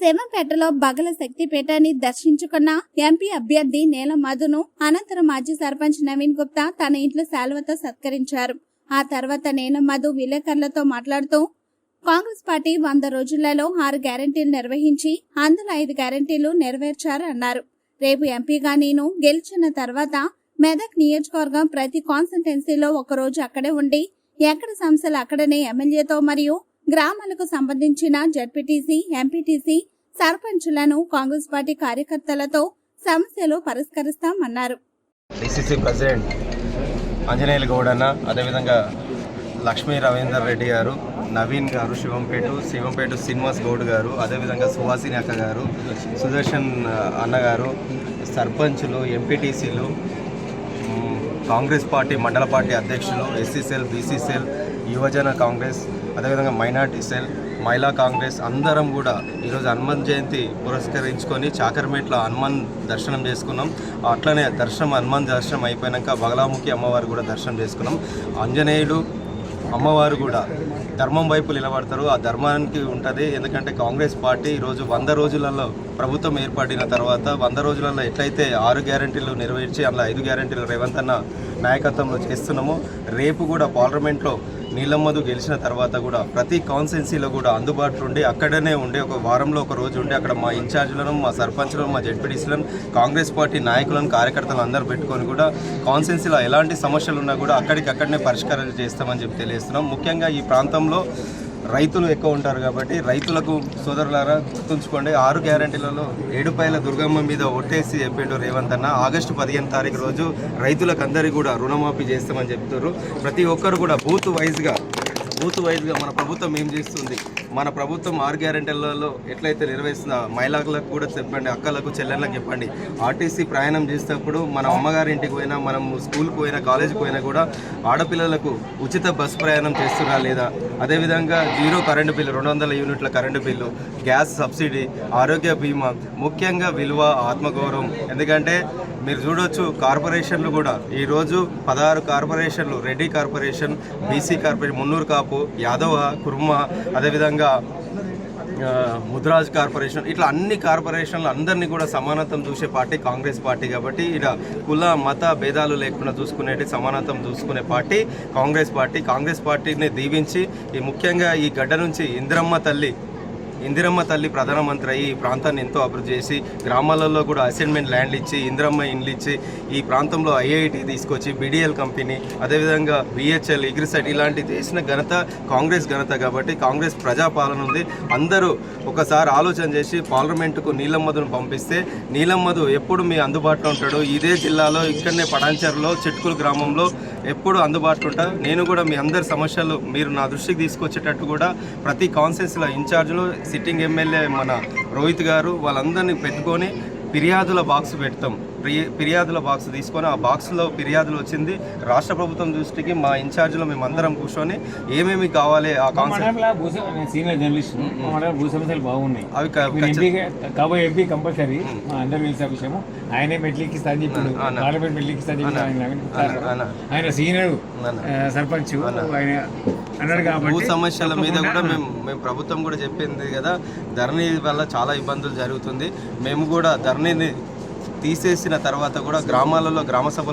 శివంపేటలో బగల శక్తిపీఠాన్ని దర్శించుకున్న ఎంపీ అభ్యర్థి నేల మధును అనంతరం మాజీ సర్పంచ్ నవీన్ గుప్తా తన ఇంట్లో శాలువతో సత్కరించారు. ఆ తర్వాత నేల మధు విలేకరులతో మాట్లాడుతూ కాంగ్రెస్ పార్టీ వంద రోజులలో ఆరు గ్యారంటీలు నిర్వహించి అందులో ఐదు గ్యారంటీలు నెరవేర్చారు అన్నారు. రేపు ఎంపీగా నేను గెలిచిన తర్వాత మెదక్ నియోజకవర్గం ప్రతి కాన్స్టిట్యున్సీలో ఒకరోజు అక్కడే ఉండి ఎక్కడ సమస్యలు అక్కడనే ఎమ్మెల్యేతో మరియు గ్రామాలకు సంబంధించిన జడ్పీటీసీ ఎంపీటీసీ సర్పంచులను కాంగ్రెస్ పార్టీ కార్యకర్తలతో సమస్యలు పరిష్కరిస్తామన్నారు. డిసిసి ప్రెసిడెంట్ ఆంజనేయులు గౌడన్న అదేవిధంగా లక్ష్మీ రవీందర్ రెడ్డి గారు నవీన్ గారు శివంపేట శివంపేట శ్రీనివాస్ గౌడ్ గారు అదేవిధంగా సుహాసిని అక్క గారు సుదర్శన్ అన్నగారు సర్పంచులు ఎంపీటీసీలు కాంగ్రెస్ పార్టీ మండల పార్టీ అధ్యక్షులు ఎస్సీ బీసీసీఎల్ యువజన కాంగ్రెస్ అదేవిధంగా మైనార్టీ సెల్ మహిళా కాంగ్రెస్ అందరం కూడా ఈరోజు హనుమాన్ జయంతి పురస్కరించుకొని చాకర్మేట్లో హనుమాన్ దర్శనం చేసుకున్నాం. అట్లనే దర్శనం హనుమాన్ దర్శనం అయిపోయాక బగలాముఖి అమ్మవారు కూడా దర్శనం చేసుకున్నాం. ఆంజనేయుడు అమ్మవారు కూడా ధర్మం వైపు నిలబడతారు. ఆ ధర్మానికి ఉంటుంది. ఎందుకంటే కాంగ్రెస్ పార్టీ ఈరోజు వంద రోజులలో ప్రభుత్వం ఏర్పడిన తర్వాత వంద రోజులలో ఎట్లయితే ఆరు గ్యారంటీలు నెరవేర్చి అందులో ఐదు గ్యారంటీలు రేవంత్ అన్న నాయకత్వంలో చేస్తున్నామో రేపు కూడా పార్లమెంట్లో నీలమ్మధు గెలిచిన తర్వాత కూడా ప్రతి కాన్సెన్సీలో కూడా అందుబాటులో ఉండి అక్కడనే ఉండి ఒక వారంలో ఒక రోజు ఉండి అక్కడ మా ఇన్ఛార్జ్లను మా సర్పంచ్లను మా జడ్పీటీసీలను కాంగ్రెస్ పార్టీ నాయకులను కార్యకర్తలు అందరూ పెట్టుకొని కూడా కాన్సెన్సీలో ఎలాంటి సమస్యలు ఉన్నా కూడా అక్కడికి అక్కడనే పరిష్కారాలు చేస్తామని చెప్పి తెలియజేస్తున్నాం. ముఖ్యంగా ఈ ప్రాంతంలో రైతులు ఎక్కువ ఉంటారు కాబట్టి రైతులకు సోదరులారా గుర్తుంచుకోండి ఆరు గ్యారంటీలలో ఏడుపాయల దుర్గమ్మ మీద ఒట్టేసి చెప్పిండు రేవంత్ అన్న. ఆగస్టు పదిహేను తారీఖు రోజు రైతులకు అందరికీ కూడా రుణమాఫీ చేస్తామని చెప్తారు ప్రతి ఒక్కరు కూడా బూత్ వైజ్గా బూత్ వైజ్గా మన ప్రభుత్వం ఏం చేస్తుంది? మన ప్రభుత్వం ఆరు గ్యారెంటీలలో ఎట్లయితే నిర్వహిస్తుందో మహిళలకు కూడా చెప్పండి అక్కలకు చెల్లెళ్ళకి చెప్పండి. ఆర్టీసీ ప్రయాణం చేసేటప్పుడు మన అమ్మగారి ఇంటికి పోయినా మనం స్కూల్కి పోయినా కాలేజీకి పోయినా కూడా ఆడపిల్లలకు ఉచిత బస్సు ప్రయాణం చేస్తున్నా లేదా? అదేవిధంగా జీరో కరెంటు బిల్లు రెండు వందల యూనిట్ల కరెంటు బిల్లు గ్యాస్ సబ్సిడీ ఆరోగ్య బీమా ముఖ్యంగా విలువ ఆత్మగౌరవం. ఎందుకంటే మీరు చూడొచ్చు కార్పొరేషన్లు కూడా ఈరోజు పదహారు కార్పొరేషన్లు Reddy corporation BC corporation Munnuru Kapu Yadava Kurma అదేవిధంగా ఆ, ముద్రాజ్ కార్పొరేషన్ ఇట్లా అన్ని కార్పొరేషన్లు అందరినీ కూడా సమానత్వం చూసే పార్టీ కాంగ్రెస్ పార్టీ కాబట్టి ఇలా కుల మత భేదాలు లేకుండా చూసుకునేటి సమానత్వం చూసుకునే పార్టీ కాంగ్రెస్ పార్టీ. కాంగ్రెస్ పార్టీని దీవించి ఈ ముఖ్యంగా ఈ గడ్డ నుంచి ఇంద్రమ్మ తల్లి ఇందిరమ్మ తల్లి ప్రధానమంత్రి అయ్యి ఈ ప్రాంతాన్ని ఎంతో అభివృద్ధి చేసి గ్రామాలలో కూడా అసైన్మెంట్ ల్యాండ్లు ఇచ్చి ఇందిరమ్మ ఇండ్లు ఇచ్చి ఈ ప్రాంతంలో ఐఐటి తీసుకొచ్చి బీడీఎల్ కంపెనీ అదేవిధంగా విహెచ్ఎల్ ఇగ్రిసెట్ ఇలాంటి చేసిన ఘనత కాంగ్రెస్ ఘనత కాబట్టి కాంగ్రెస్ ప్రజాపాలన ఉంది. అందరూ ఒకసారి ఆలోచన చేసి పార్లమెంటుకు నీలమ్మధును పంపిస్తే నీలమ్మధు ఎప్పుడు మీ అందుబాటులో ఉంటాడు? ఇదే జిల్లాలో ఇక్కడనే పడాంచర్లో చిట్కుల గ్రామంలో ఎప్పుడు అందుబాటులో ఉంటా నేను కూడా మీ అందరి సమస్యలు మీరు నా దృష్టికి తీసుకొచ్చేటట్టు కూడా ప్రతి కాన్సెన్స్లో ఇన్ఛార్జ్లో సిట్టింగ్ ఎమ్మెల్యే మన రోహిత్ గారు వాళ్ళందరినీ పెట్టుకొని ఫిర్యాదుల బాక్స్ పెడతాం. ఫిర్యా- ఫిర్యాదుల బాక్స్ తీసుకొని ఆ బాక్స్లో ఫిర్యాదులు వచ్చింది. రాష్ట్ర ప్రభుత్వం దృష్టికి మా ఇన్ఛార్జ్లో మేము అందరం కూర్చొని ఏమేమి కావాలి ఆ కాన్సెప్ట్ సీనియర్ జర్నలిస్ట్ భూ సమస్యలు బాగున్నాయి. అవి కాబోయే ఎంపీ కంపల్సరీ అందరూ తెలిసిన ఆయనే చెప్పిండు. పార్లమెంట్ చెప్పిండు ఆయన. సీనియర్ సర్పంచ్. ఆయన భూ సమస్యల మీద కూడా మేము మేము ప్రభుత్వం కూడా చెప్పింది కదా ధరణి వల్ల చాలా ఇబ్బందులు జరుగుతుంది. మేము కూడా ధరణిని తీసేసిన తర్వాత కూడా గ్రామాలలో గ్రామ సభలు